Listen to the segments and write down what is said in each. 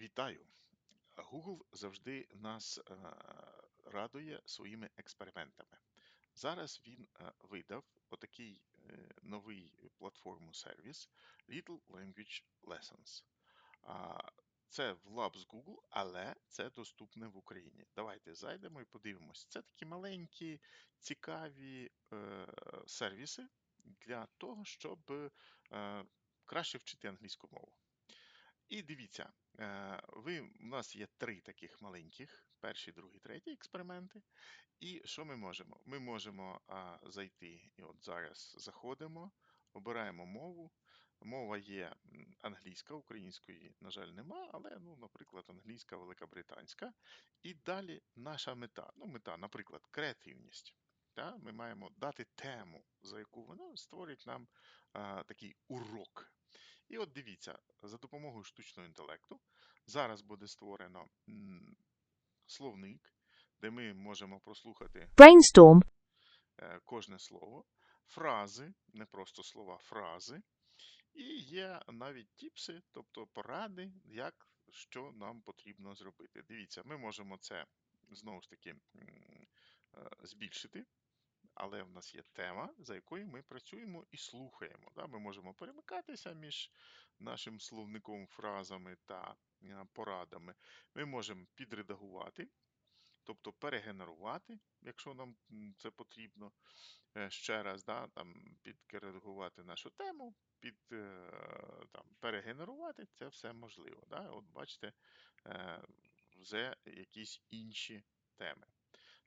Вітаю! Google завжди нас е, радує своїми експериментами. Зараз він е, видав отакий е, новий платформу сервіс Little Language Lessons. Це в Labs Google, але це доступне в Україні. Давайте зайдемо і подивимось. Це такі маленькі, цікаві сервіси для того, щоб краще вчити англійську мову. І дивіться, ви, у нас є три таких маленьких: перший, другий, третій експерименти. І що ми можемо? Ми можемо а, зайти, і от зараз заходимо, обираємо мову. Мова є англійська, української, на жаль, нема, але, ну, наприклад, англійська, великобританська. І далі наша мета. Ну, мета, наприклад, креативність. Та? Ми маємо дати тему, за яку вона створить нам а, такий урок. І от дивіться, за допомогою штучного інтелекту зараз буде створено словник, де ми можемо прослухати Brainstorm. е, кожне слово, фрази, не просто слова, фрази. І є навіть тіпси, тобто поради, як що нам потрібно зробити. Дивіться, ми можемо це знову ж таки е, збільшити. Але в нас є тема, за якою ми працюємо і слухаємо. Да? Ми можемо перемикатися між нашим словником, фразами та е, порадами. Ми можемо підредагувати, тобто перегенерувати, якщо нам це потрібно. Е, Ще раз, да? там, підредагувати нашу тему, під, е, там, перегенерувати, це все можливо. Да? От бачите, вже якісь інші теми.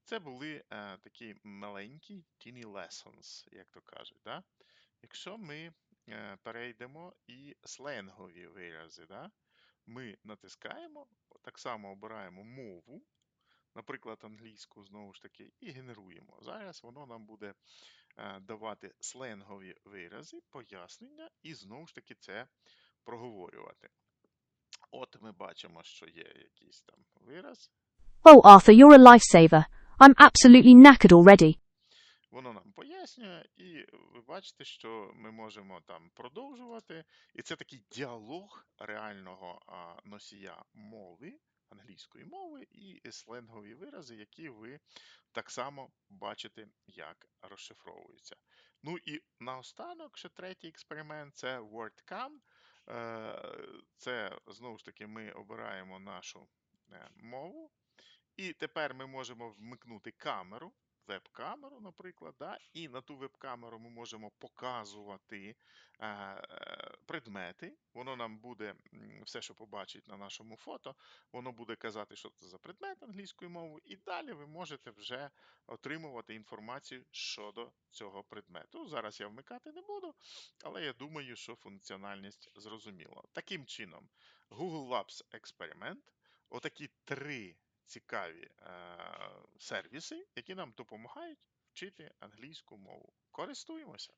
Це були е, такі маленькі teeny lessons, як то кажуть. Да? Якщо ми е, перейдемо і сленгові вирази, да? ми натискаємо, так само обираємо мову, наприклад, англійську, знову ж таки, і генеруємо. Зараз воно нам буде е, давати сленгові вирази, пояснення, і знову ж таки це проговорювати. От ми бачимо, що є якийсь там вираз, Oh, Arthur, you're a lifesaver. I'm absolutely knackered already. Воно нам пояснює, і ви бачите, що ми можемо там продовжувати. І це такий діалог реального носія мови, англійської мови, і сленгові вирази, які ви так само бачите, як розшифровуються. Ну і наостанок, ще третій експеримент це WordCam. Е, Це знову ж таки ми обираємо нашу е, мову. І тепер ми можемо вмикнути камеру, веб-камеру, наприклад, да? і на ту веб-камеру ми можемо показувати е, предмети. Воно нам буде все, що побачить на нашому фото, воно буде казати, що це за предмет англійською мовою, і далі ви можете вже отримувати інформацію щодо цього предмету. Зараз я вмикати не буду, але я думаю, що функціональність зрозуміла. Таким чином, Google Labs експеримент, отакі три цікаві е, сервіси, які нам допомагають вчити англійську мову. Користуємося!